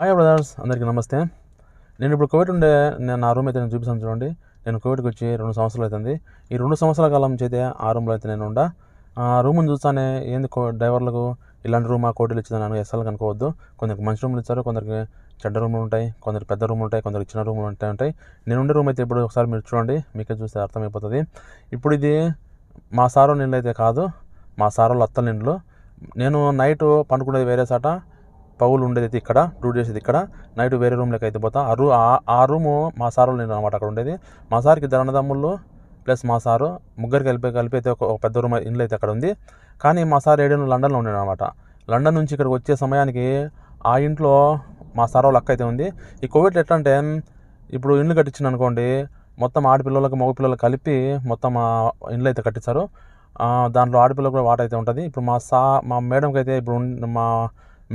Hi brothers అందరికీ నమస్తే. నేను ఇప్పుడు కోవిడ్ ఉండే నేను నా రూమ్ అయితే నేను చూపిస్తాను చూడండి. నేను కోవిడ్కి వచ్చి రెండు సంవత్సరాలు అవుతుంది. ఈ రెండు సంవత్సరాల కాలం చేతే ఆ రూమ్లో అయితే నేను ఉండా. ఆ రూమ్ని చూస్తానే ఏంది డ్రైవర్లకు ఇలాంటి రూమ్ ఆ కోటీలు ఇచ్చిందని ఎస్ఎల్ కనుకోవద్దు కొందరికి మంచి రూమ్లు ఇచ్చారు కొందరికి చెడ్డ రూమ్లు ఉంటాయి కొందరికి పెద్ద రూమ్లు ఉంటాయి కొందరికి చిన్న రూమ్లు ఉంటాయి ఉంటాయి. నేను ఉండే రూమ్ అయితే ఇప్పుడు ఒకసారి మీరు చూడండి మీకే చూస్తే అర్థమైపోతుంది. ఇప్పుడు ఇది మా సారో నీళ్ళు అయితే కాదు మా సారోళ్ళు వాళ్ళ అత్తల నీళ్ళు నేను నైట్ పండుకునేది వేరే సాట పౌలు ఉండేది ఇక్కడ డ్యూటీ చేసేది ఇక్కడ. నైట్ వేరే రూమ్లోకి అయితే పోతా. ఆ రూ ఆ- రూము మా సారు నేను అనమాట అక్కడ ఉండేది. మా సార్కి ఇద్దరు అన్నదమ్ముళ్ళు ప్లస్ మా సారు ముగ్గురికి కలిపి కలిపి అయితే ఒక పెద్ద రూమ్ ఇండ్లు అయితే అక్కడ ఉంది. కానీ మా సార్ ఏడేను లండన్లో ఉండేది అనమాట లండన్ నుంచి ఇక్కడికి వచ్చే సమయానికి ఆ ఇంట్లో మా సార్ వాళ్ళ అక్క అయితే ఉంది. ఈ కోవిడ్ ఎట్లా అంటే ఇప్పుడు ఇండ్లు కట్టించింది అనుకోండి మొత్తం ఆడపిల్లలకు మగపిల్లలకు కలిపి మొత్తం ఇండ్లు అయితే కట్టించారు దాంట్లో ఆడపిల్లలకు కూడా వాట అయితే ఉంటుంది. ఇప్పుడు మా సా మా మేడంకి అయితే ఇప్పుడు మా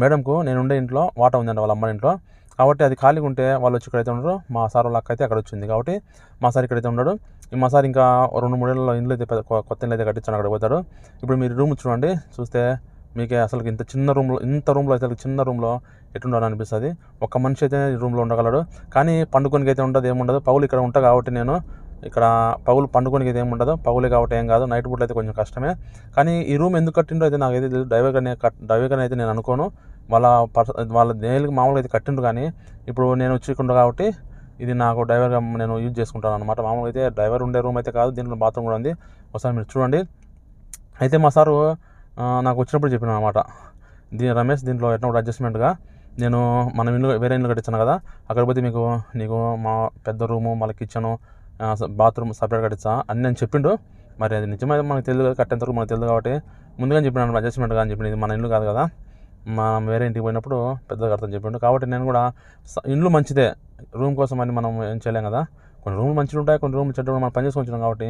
మేడంకు నేను ఉండే ఇంట్లో వాట ఉందండి వాళ్ళ అమ్మ ఇంట్లో. కాబట్టి అది ఖాళీగా ఉంటే వాళ్ళు వచ్చి ఇక్కడైతే ఉండరు. మా సార్ వాళ్ళ అక్క అయితే అక్కడ వచ్చింది. కాబట్టి మా సార్ ఇక్కడైతే ఉన్నాడు ఈ మా సార్ ఇంకా రెండు మూడేళ్ళలో ఇండ్లు అయితే కొత్త ఇండ్లు అయితే కట్టించాను అక్కడ పోతాడు. ఇప్పుడు మీరు రూమ్ చూడండి. చూస్తే మీకే అసలు ఇంత చిన్న రూమ్లో ఇంత రూమ్లో అయితే చిన్న రూమ్లో ఎట్టుండాలని అనిపిస్తుంది. ఒక మనిషి అయితే రూమ్లో ఉండగలడు. కానీ పండుకొనికి అయితే ఉండదు ఏముండదు. పౌలు ఇక్కడ ఉంటా కాబట్టి నేను ఇక్కడ పగులు పండుకోనికి అయితే ఏముండదు. పగులే కాబట్టి ఏం కాదు. నైట్ పూట అయితే కొంచెం కష్టమే. కానీ ఈ రూమ్ ఎందుకు కట్టిండో అయితే నాకు అయితే తెలియదు డ్రైవర్ గానే కట్ డ్రైవర్ అయితే నేను అనుకోను. వాళ్ళ పర్స వాళ్ళ దేనికి మామూలుగా అయితే కట్టిండ్రు కానీ ఇప్పుడు నేను వచ్చికుండా కాబట్టి ఇది నాకు డ్రైవర్గా నేను యూజ్ చేసుకుంటాను అనమాట మామూలుగా అయితే డ్రైవర్ ఉండే రూమ్ అయితే కాదు. దీంట్లో బాత్రూమ్ కూడా ఉంది. ఒకసారి మీరు చూడండి. అయితే మా సారు నాకు వచ్చినప్పుడు చెప్పిన అనమాట దీని రమేష్ దీంట్లో ఎట్లా కూడా అడ్జస్ట్మెంట్గా నేను మనం ఇల్లు వేరే ఇల్లు కట్టించాను కదా. అక్కడ పోతే మీకు నీకు మా పెద్ద రూము మళ్ళీ కిచెను బాత్రూమ్ సపరేట్ కట్టించా అని నేను చెప్పిండు. మరి అది నిజమైతే మనకు తెలియదు కదా కట్టేంత వరకు మనకు తెలియదు కాబట్టి ముందుగానే చెప్పినాను అడ్జస్ట్మెంట్ కానీ చెప్పింది ఇది మన ఇల్లు కాదు కదా. మనం వేరే ఇంటికి పోయినప్పుడు పెద్దగా కడతాను చెప్పిండు. కాబట్టి నేను కూడా ఇండ్లు మంచిదే. రూమ్ కోసం అని మనం ఏం చేయలేం కదా. కొన్ని రూమ్లు మంచిగా ఉంటాయి కొన్ని రూమ్లు చెడ్డ మనం పని చేసుకుంటున్నాం కాబట్టి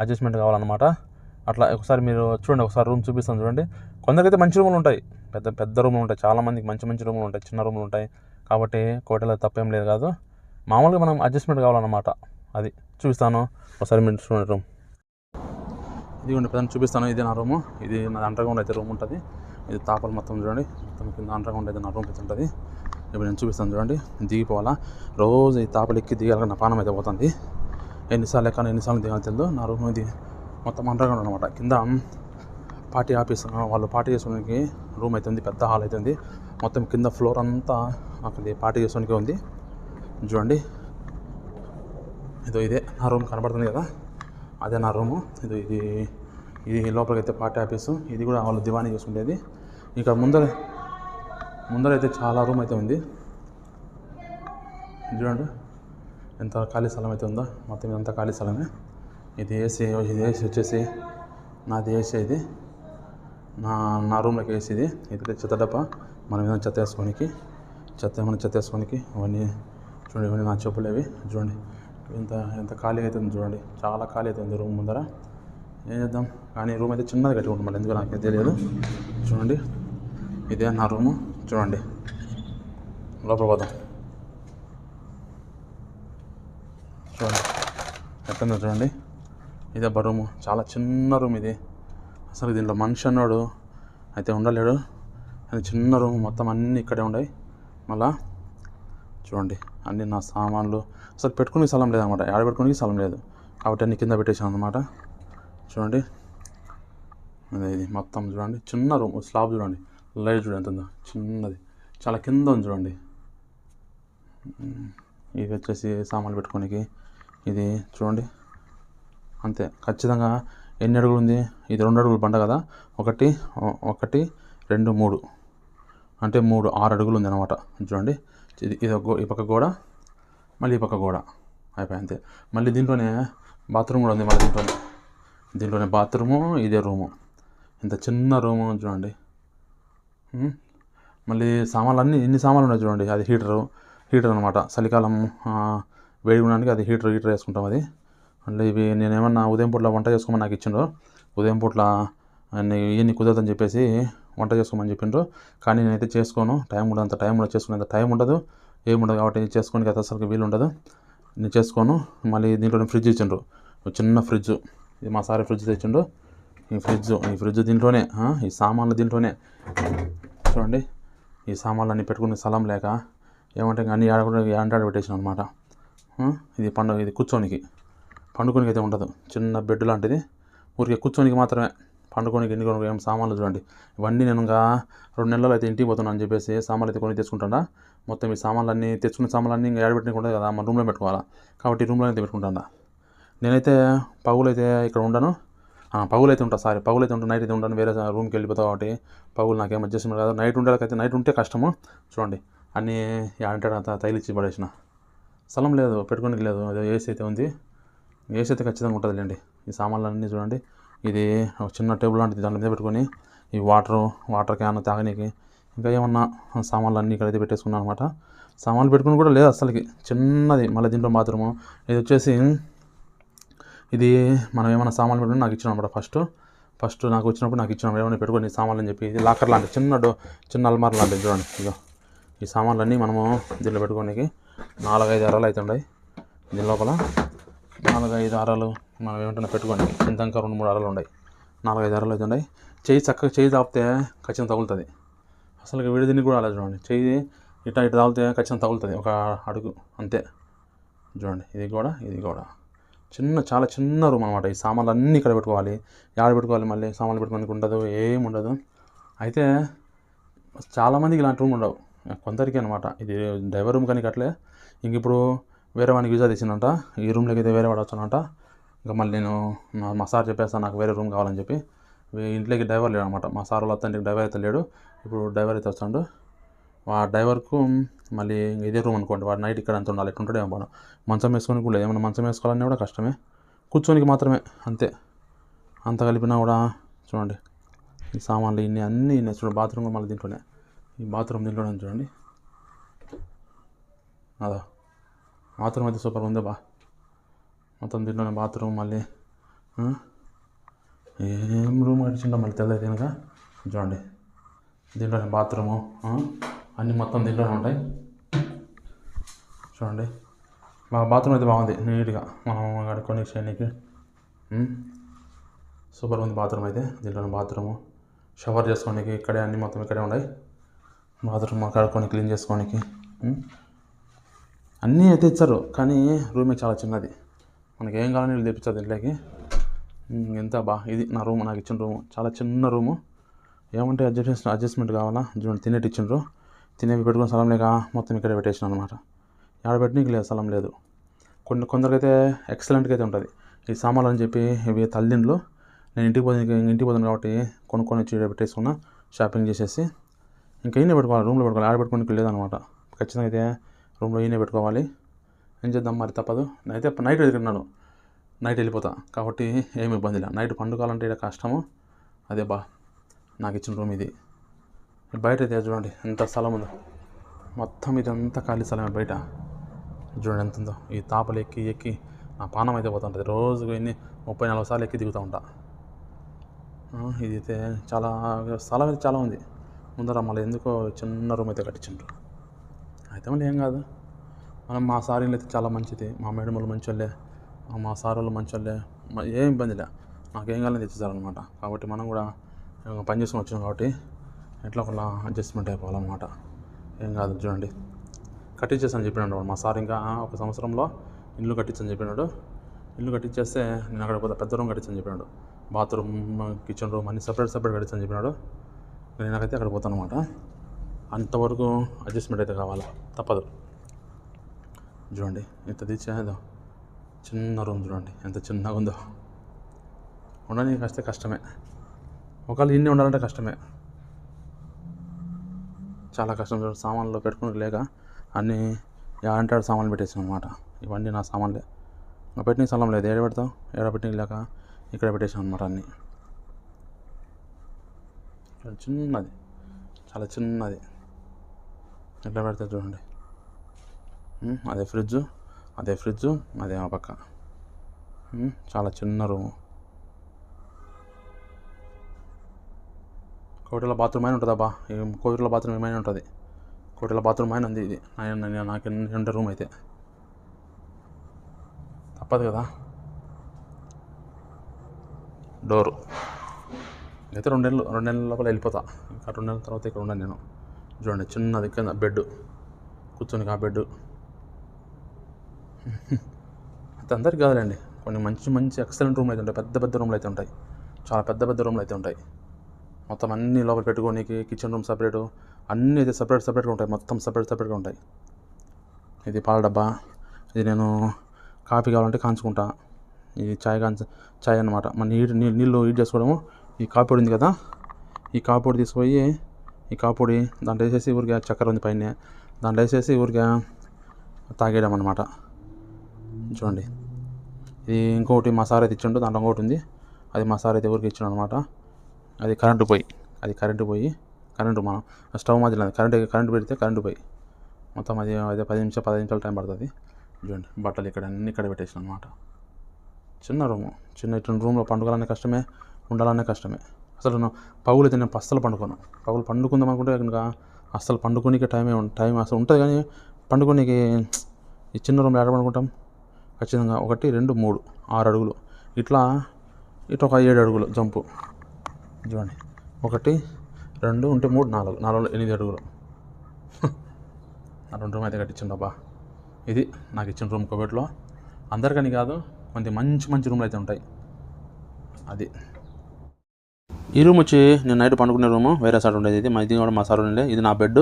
అడ్జస్ట్మెంట్ కావాలన్నమాట. అట్లా ఒకసారి మీరు చూడండి ఒకసారి రూమ్ చూపిస్తాను చూడండి. కొందరికైతే మంచి రూములు ఉంటాయి. పెద్ద పెద్ద రూములు ఉంటాయి. చాలామందికి మంచి మంచి రూములు ఉంటాయి చిన్న రూములు ఉంటాయి. కాబట్టి కోటలో తప్పేం లేదు కాదు. మామూలుగా మనం అడ్జస్ట్మెంట్ కావాలన్నమాట. అది చూపిస్తాను. ఒకసారి మీరు చూడండి రూమ్. ఇది ఉండే ప్రధాన చూపిస్తాను. ఇది నా రూము. ఇది నా అండర్గ్రౌండ్ అయితే రూమ్ ఉంటుంది. ఇది తాపలు మొత్తం చూడండి. మొత్తం కింద అండర్గ్రౌండ్ అయితే నా రూమ్ అయితే ఉంటుంది. ఇప్పుడు నేను చూపిస్తాను చూడండి. దిగిపోవాలా? రోజు ఈ తాపలు ఎక్కి దిగాలి నా పానం అయితే పోతుంది. ఎన్నిసార్లు ఎక్కాను ఎన్నిసార్లు దిగాలి తెలియదు నా రూమ్ ఇది మొత్తం అండర్గ్రౌండ్ అనమాట కింద పార్టీ ఆఫీస్ వాళ్ళు పార్టీ చేసుకోవడానికి రూమ్ అయితే ఉంది. పెద్ద హాల్ అయితే ఉంది. మొత్తం కింద ఫ్లోర్ అంతా అక్కడ పార్టీ చేసుకోవడానికి ఉంది. చూడండి. ఇదో ఇదే. నా రూమ్ కనబడుతుంది కదా. అదే నా రూము. ఇది ఇది ఇది లోపలికైతే అయితే పార్టీ ఆఫీసు. ఇది కూడా వాళ్ళు దివాణి చేసుకునేది ఇక్కడ ముందర ముందర అయితే చాలా రూమ్ అయితే ఉంది. చూడండి. ఎంత ఖాళీ స్థలం అయితే ఉందో. మొత్తం ఇదంతా ఖాళీ స్థలమే. ఇది ఏసీ ఇది ఏసీ వచ్చేసి నాది ఏసీ ఇది. నా నా రూమ్లోకి ఏసీ ఇది. ఇది చెత్త డబ్బా. మనం ఏదైనా చెత్త వేసుకోనికి చెత్త ఏమైనా చెత్త వేసుకోనికి అవన్నీ చూడండి ఇవన్నీ నా చెప్పులు అవి. చూడండి. ఎంత ఎంత ఖాళీ అవుతుంది చూడండి. చాలా ఖాళీ అవుతుంది రూమ్ ముందర. ఏం చేద్దాం? కానీ రూమ్ అయితే చిన్నది కట్టుకుంటాం మళ్ళీ ఎందుకు నాకు తెలియదు. చూడండి. ఇదే నా రూము. చూడండి. లోపల పోదాం. చూడండి. ఎట్లుందో చూడండి. ఇదే బ రూము. చాలా చిన్న రూమ్ ఇది. అసలు దీంట్లో మనిషి అన్నాడు. అయితే ఉండలేడు. అది చిన్న రూమ్. మొత్తం అన్నీ ఇక్కడే ఉన్నాయి మళ్ళా చూడండి. అన్ని నా సామాన్లు అసలు పెట్టుకునే స్థలం లేదనమాట. ఆడ పెట్టుకునే స్థలం లేదు. కాబట్టి అన్ని కింద పెట్టేసాను అనమాట చూడండి. అదే ఇది మొత్తం చూడండి. చిన్న రూమ్ స్లాబ్ చూడండి. లైట్ చూడండి ఎంత చిన్నది. చాలా కింద ఉంది చూడండి. ఇవి వచ్చేసి సామాన్లు పెట్టుకోనికి. ఇది చూడండి. అంతే. ఖచ్చితంగా ఎన్ని అడుగులు ఉంది? ఇది రెండు అడుగులు బండ కదా. ఒకటి ఒకటి రెండు మూడు. అంటే మూడు ఆరు అడుగులు ఉంది అనమాట చూడండి. ఇది ఇది ఒక గో- ఈ పక్క గోడ మళ్ళీ ఈ పక్క గోడ. అయిపోయి అంతే. మళ్ళీ దీంట్లోనే బాత్రూమ్ కూడా ఉంది మళ్ళీ దీంట్లోనే. దీంట్లోనే బాత్రూము ఇదే రూము. ఇంత చిన్న రూము చూడండి. మళ్ళీ సామాన్లు అన్నీ ఎన్ని సామాన్లు ఉన్నాయి చూడండి. అది హీటరు హీటర్ అనమాట చలికాలం వేడి ఉండడానికి అది హీటర్ హీటర్ వేసుకుంటాం అది. మళ్ళీ ఇవి నేను ఏమన్నా ఉదయం పూట్ల వంట చేసుకోమని నాకు ఇచ్చిండ్రు. ఉదయం పూట్ల ఇవన్నీ కుదరదని చెప్పేసి వంట చేసుకోమని చెప్పిండ్రు. కానీ నేనైతే చేసుకోను. టైం ఉండదు అంత టైం కూడా చేసుకునేంత టైం ఉండదు. ఏముండదు కాబట్టి చేసుకోనికి అయితే అసలు వీలు ఉండదు. నేను చేసుకోను. మళ్ళీ దీంట్లో ఫ్రిడ్జ్ ఇచ్చిండ్రు. ఒక చిన్న ఫ్రిడ్జ్. ఇది మా సారి ఫ్రిడ్జ్ తెచ్చిండు. ఈ ఫ్రిడ్జ్ ఈ ఫ్రిడ్జ్ దీంట్లోనే ఈ సామాన్లు దీంట్లోనే. చూడండి ఈ సామాన్లు అన్నీ పెట్టుకునే స్థలం లేక ఏమంటే అన్నీ అన్ని ఆడ కూడా ఆడ పెట్టేసాను అనమాట ఇది పండుగ ఇది కూర్చోనికి. పండుకోనికి అయితే ఉండదు. చిన్న బెడ్ లాంటిది. ఊరికే కూర్చోనికి మాత్రమే. పండుకోనికి ఎన్ని కొనుక్కో ఏం సామాన్లు చూడండి. ఇవన్నీ నేను ఇంకా రెండు నెలలు అయితే ఇంటికి పోతున్నాను అని చెప్పేసి సామాన్లు అయితే కొని తెచ్చుకుంటాడా మొత్తం ఈ సామాన్లు అన్నీ తెచ్చుకున్న సామాన్లు అన్నీ ఇంకా ఏడబెట్టుకుంటే ఉండదు కదా మన రూమ్లో పెట్టుకోవాలా? కాబట్టి రూమ్లో అయితే పెట్టుకుంటాను? నేనైతే పగులైతే ఇక్కడ ఉండను. పగులైతే ఉంటా సారీ పగులైతే ఉంటా నైట్ అయితే ఉంటాను వేరే రూమ్కి వెళ్ళిపోతా కాబట్టి పగులు నాకేం అడ్జస్ట్మెంట్ కాదు. నైట్ ఉండేకైతే నైట్ ఉంటే కష్టము. చూడండి అన్నీ అంటే అంత తైలిచ్చి పడేసిన. స్థలం లేదు పెట్టుకోనికి లేదు అదే ఏసీ అయితే ఉంది. ఏసీ అయితే ఖచ్చితంగా ఉంటుందిలేండి ఈ సామాన్లు అన్నీ చూడండి. ఇది ఒక చిన్న టేబుల్ లాంటిది దాని మీద పెట్టుకొని ఈ వాటర్ వాటర్ క్యాన్ తాగనీకి ఇంకా ఏమన్నా సామాన్లు అన్నీ ఇక్కడైతే పెట్టేసుకున్నాను అనమాట సామాన్లు పెట్టుకుని కూడా లేదు అసలుకి చిన్నది మళ్ళీ దీంట్లో బాత్రూము. ఇది వచ్చేసి ఇది మనం ఏమైనా సామాన్లు పెట్టుకుని నాకు ఇచ్చిన అనమాట ఫస్ట్. ఫస్ట్ నాకు వచ్చినప్పుడు నాకు ఇచ్చిన. ఏమైనా పెట్టుకొని సామాన్లు అని చెప్పి. ఇది లాకర్ లాంటి చిన్న డో చిన్న అల్మార్ లాంటిది చూడండి. ఇదో ఈ సామాన్లన్నీ మనము దీంట్లో పెట్టుకోనికి నాలుగైదు అరలు అయితే ఉన్నాయి దీని లోపల నాలుగైదు అరలు మనం ఏమంటున్నా పెట్టుకోండి. చింతంక రెండు మూడు అరలు ఉన్నాయి. నాలుగైదు అరలు అయితే ఉన్నాయి. చేయి చక్కగా చేయి తాపితే ఖచ్చితంగా తగులుతుంది. అసలు విడిది దీన్ని కూడా అలా చూడండి. చేయి ఇట్లా ఇట్లా తాగితే ఖచ్చితంగా తగులుతుంది. ఒక అడుగు అంతే. చూడండి. ఇది కూడా ఇది కూడా. చిన్న చాలా చిన్న రూమ్ అనమాట ఈ సామాన్లు అన్నీ ఇక్కడ పెట్టుకోవాలి. ఎక్కడ పెట్టుకోవాలి మళ్ళీ? సామాన్లు పెట్టుకోనికి ఉండదు ఏం ఉండదు. అయితే చాలామందికి ఇలాంటి రూమ్ ఉండవు. కొందరికి అనమాట ఇది డ్రైవర్ రూమ్ కానీ అట్లే ఇంక ఇప్పుడు వేరే వానికి వీసా తెచ్చిందంట. ఈ రూమ్లోకి అయితే వేరే వాడు వచ్చానంట ఇంకా మళ్ళీ నేను మా- సార్ చెప్పేస్తాను నాకు వేరే రూమ్ కావాలని చెప్పి. ఇంట్లోకి డ్రైవర్ లేడు అనమాట మా సార్ వాళ్ళ అత్తంటికి డ్రైవర్ అయితే లేడు. ఇప్పుడు డ్రైవర్ అయితే వస్తాడు. ఆ డ్రైవర్కు మళ్ళీ ఇదే రూమ్ అనుకోండి. వాడు నైట్ ఇక్కడ అంత ఉండాలి ఎట్లా ఉంటాడో ఏమో మంచం వేసుకొని కూడా ఏమైనా మంచం వేసుకోవాలన్నా కూడా కష్టమే. కూర్చోనికి మాత్రమే అంతే. అంత కలిపినా కూడా చూడండి. ఈ సామాన్లు ఇన్ని అన్నీ ఇన్ని. చూడండి బాత్రూమ్ మళ్ళీ దీంట్లోనే. ఈ బాత్రూమ్ దీంట్లోనే చూడండి. అదా. బాత్రూమ్ అయితే సూపర్ ఉంది బా. మొత్తం దీంట్లోనే బాత్రూమ్ మళ్ళీ. ఏం రూమ్ కట్టించిండో మళ్ళీ తెల్లది కనుక చూడండి. దీంట్లోనే బాత్రూము అన్నీ మొత్తం దీంట్లోనే ఉంటాయి. చూడండి. మా బాత్రూమ్ అయితే బాగుంది నీట్గా. మనం కడుక్కొని చేయడానికి. సూపర్ ఉంది బాత్రూమ్ అయితే. దీంట్లోనే బాత్రూము. షవర్ చేసుకోనికి ఇక్కడే అన్నీ మొత్తం ఇక్కడే ఉన్నాయి. బాత్రూమ్ కడుక్కొని క్లీన్ చేసుకోనికి అన్నీ అయితే ఇచ్చారు కానీ రూమే చాలా చిన్నది. మనకి ఏం కావాలని వీళ్ళు తెప్పించారు దీంట్లోకి ఎంత బా ఇది నా రూమ్ నాకు ఇచ్చిన రూము. చాలా చిన్న రూము. ఏమంటే అడ్జస్ట్ అడ్జస్ట్మెంట్ కావాలా? చూడండి తినేటి ఇచ్చిండ్రు తినేవి పెట్టుకుని స్థలం లేక మొత్తం ఇక్కడ పెట్టేసిన అనమాట ఎక్కడ పెట్టనీకి లేదు స్థలం లేదు. కొన్ని కొందరికైతే ఎక్సలెంట్గా అయితే ఉంటుంది. ఈ సామాన్లు అని చెప్పి ఇవి తల్లిండ్లు. నేను ఇంటికి పోతే ఇంటికి పోతాను కాబట్టి కొనుక్కొని వచ్చి పెట్టేసుకున్నా షాపింగ్ చేసేసి. ఇంకా ఈయన పెట్టుకోవాలి రూమ్లో పెట్టుకోవాలి. ఆడ పెట్టుకోనికి లేదనమాట ఖచ్చితంగా అయితే రూమ్లో ఈయన పెట్టుకోవాలి. ఏం చేద్దాం మరి? తప్పదు. అయితే నైట్ ఎదురుకున్నాను నైట్ వెళ్ళిపోతా. కాబట్టి ఏమి ఇబ్బంది లేదు. నైట్ పండుకోవాలంటే ఇక్కడ కష్టము. అదే బా నాకు ఇచ్చిన రూమ్ ఇది. బయట అయితే చూడండి ఎంత స్థలం ఉందో. మొత్తం ఇదంతా ఖాళీ స్థలమే బయట. చూడండి ఎంత ఉందో. ఈ తాపలు ఎక్కి ఎక్కి నా పానం అయితే పోతుంటుంది రోజుకు ఎన్ని ముప్పై నలభై సార్లు ఎక్కి దిగుతూ ఉంటా. ఇది అయితే చాలా స్థలం అయితే చాలా ఉంది. ముందర మళ్ళీ ఎందుకో చిన్న రూమ్ అయితే కట్టించిండ్రు. అయితే మళ్ళీ ఏం కాదు. మనం మా సారీలు అయితే చాలా మంచిది. మా మేడం వాళ్ళు మంచి మా సార్ వాళ్ళు ఏం ఇబ్బంది లే. నాకేం కావాలని తెచ్చేసారనమాట కాబట్టి మనం కూడా పని చేసుకొని వచ్చాం కాబట్టి ఎట్లా ఒకలా అడ్జస్ట్మెంట్ అయిపోవాలన్నమాట. ఏం కాదు చూడండి. కట్టించేసాను చెప్పినాడు మా సార్ ఇంకా ఒక సంవత్సరంలో ఇల్లు కట్టించని చెప్పినాడు. ఇల్లు కట్టించేస్తే నేను అక్కడ పెద్ద పెద్ద రూమ్ కట్టించని చెప్పినాడు. బాత్రూమ్ కిచెన్ రూమ్ అన్ని సపరేట్ సపరేట్ కట్టించని చెప్పినాడు. నేను నాకైతే అక్కడ పోతాను అనమాట అంతవరకు అడ్జస్ట్మెంట్ అయితే కావాలి. తప్పదు. చూడండి ఇంత తెచ్చేదో చిన్న రూమ్ చూడండి ఎంత చిన్నగా ఉందో. ఉండడానికి కష్టే కష్టమే. ఒకవేళ ఇన్ని ఉండాలంటే కష్టమే. చాలా కష్టం చూడండి సామాన్లు పెట్టుకుని లేక అన్నీ అంటే సామాన్లు పెట్టేసాను అనమాట ఇవన్నీ నా సామాన్లే. పెట్టిన స్థలం లేదు. ఏడ పెడతాం ఏడ పెట్టిన లేక ఇక్కడ పెట్టేసాను అనమాట అన్నీ చిన్నది. చాలా చిన్నది. ఎట్లా పెడతా చూడండి. అదే ఫ్రిడ్జ్ అదే ఫ్రిడ్జ్ అదే ఆ పక్క. చాలా చిన్న రూము. కోటిలో బాత్రూమ్ అయినా ఉంటుంది అబ్బా కోవిడ్లో బాత్రూమ్ ఏమైనా ఉంటుంది? కోటిలో బాత్రూమ్ అయినా ఉంది ఇది. నా- నాకు ఉండే రూమ్ అయితే. తప్పదు కదా? డోరు. అయితే రెండు నెలలు రెండు నెలల లోపల వెళ్ళిపోతా. ఇంకా రెండు నెలల తర్వాత ఇక్కడ ఉన్నాను నేను. చూడండి చిన్నది కింద బెడ్ కూర్చొని ఆ బెడ్ అది అందరికి కాదులేండి. కొన్ని మంచి మంచి ఎక్సలెంట్ రూమ్లు అయితే ఉంటాయి. పెద్ద పెద్ద రూమ్లు అయితే ఉంటాయి. చాలా పెద్ద పెద్ద రూమ్లు అయితే ఉంటాయి. మొత్తం అన్ని లోపల పెట్టుకోనికి కిచెన్ రూమ్ సపరేటు అన్నీ అయితే సపరేట్ సపరేట్గా ఉంటాయి. మొత్తం సపరేట్ సపరేట్గా ఉంటాయి. ఇది పాల డబ్బా. ఇది నేను కాఫీ కావాలంటే కాంచుకుంటా. ఇది చాయ్ కాంచ చాయ్ అనమాట మన నీళ్ళు నీళ్ళు నీళ్ళు హీట్ చేసుకోవడము. ఈ కాఫీ పొడి ఉంది కదా. ఈ కాఫీ పొడి తీసుకుపోయి ఈ కాఫీ పొడి దాంట్లో వేసేసి ఊరికే చక్కెర ఉంది పైన. దాంట్లో వేసేసి ఊరికే తాగేయడం అనమాట చూడండి. ఇది ఇంకొకటి మసాలా అయితే ఇచ్చిండు దాంట్లో ఇంకొకటి ఉంది. అది మసాలా అయితే ఊరికి ఇచ్చిండు అనమాట అది కరెంటు పోయి అది కరెంటు పోయి కరెంటు మనం స్టవ్ మధ్యలో అది కరెంట్ కరెంటు పెడితే కరెంటు పోయి. మొత్తం అది అదే పది నిమిషాలు పది నిమిషాలు టైం పడుతుంది. చూడండి బట్టలు ఇక్కడ అన్ని ఇక్కడ పెట్టేసిన అనమాట చిన్న రూము చిన్న ఇటువంటి రూమ్లో పండుగలనే కష్టమే ఉండాలనే కష్టమే. అసలు నేను పగులు అయితే నేను అస్సలు పండుకోను. పగులు పండుకుందాం అనుకుంటే కనుక అస్సలు పండుకోనికి టైమే టైం అసలు ఉంటుంది కానీ పండుకోనికి ఈ చిన్న రూమ్లో ఎక్కడ పండుకుంటాం? ఖచ్చితంగా ఒకటి రెండు మూడు ఆరు అడుగులు. ఇట్లా ఇటు ఒక ఏడు అడుగులు జంపు. చూడండి. ఒకటి రెండు ఉంటే మూడు నాలుగు. నాలుగు ఎనిమిది అడుగులు. రెండు రూమ్ అయితే కట్టించుండబ్బా ఇది నాకు ఇచ్చిన రూమ్ కోవిడ్లో అందరికని కాదు కొంత మంచి మంచి రూమ్లు అయితే ఉంటాయి. అది. ఈ రూమ్ వచ్చి నేను నైట్ పండుకునే రూము వేరే సార్ ఉండేది ఇది. మా ఇది కూడా మా సార్ ఉండే ఇది నా బెడ్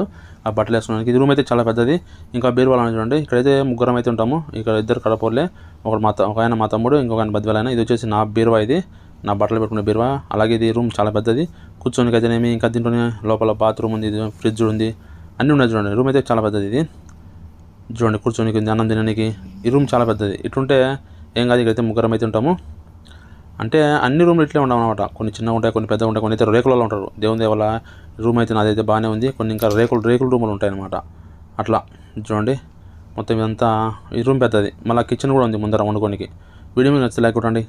ఆ బట్టలు వేసుకోవడానికి ఇది రూమ్ అయితే చాలా పెద్దది. ఇంకా బీరు వాళ్ళని చూడండి. ఇక్కడైతే ముగ్గురం అయితే ఉంటాము. ఇక్కడ ఇద్దరు కడపోర్లే. ఒకడు మా ఒక ఆయన మా తమ్ముడు ఇంకొక ఆయన బద్దివాలైన ఇది వచ్చేసి నా బీరువా ఇది. నా బట్టలు పెట్టుకునే బీరువా. అలాగే ఇది రూమ్ చాలా పెద్దది. కూర్చోనికి అయితేనేమి ఇంకా దీంట్లోనే లోపల బాత్రూమ్ ఉంది ఇది ఫ్రిడ్జ్ ఉంది. అన్నీ ఉన్నాయి చూడండి. రూమ్ అయితే చాలా పెద్దది ఇది. చూడండి కూర్చోనికి ఉంది అన్నం తినడానికి ఈ రూమ్ చాలా పెద్దది. ఇటుంటే ఏం కాదు ఇక్కడైతే ముగ్గురం అయితే ఉంటాము. అంటే అన్ని రూమ్లు ఇట్లే ఉండవు అనమాట కొన్ని చిన్నగా ఉంటాయి కొన్ని పెద్దగా ఉంటాయి కొన్ని అయితే రేకులలో ఉంటారు. దేవుని దేవల రూమ్ అయితే నాదైతే బాగానే ఉంది. కొన్ని ఇంకా రేకులు రేకుల రూములు ఉంటాయన్నమాట. అట్లా. చూడండి. మొత్తం ఇదంతా ఈ రూమ్ పెద్దది. మళ్ళీ కిచెన్ కూడా ఉంది ముందర వండుకోనికి. వీడియో మీద నచ్చితే లైక్ కొట్టండి.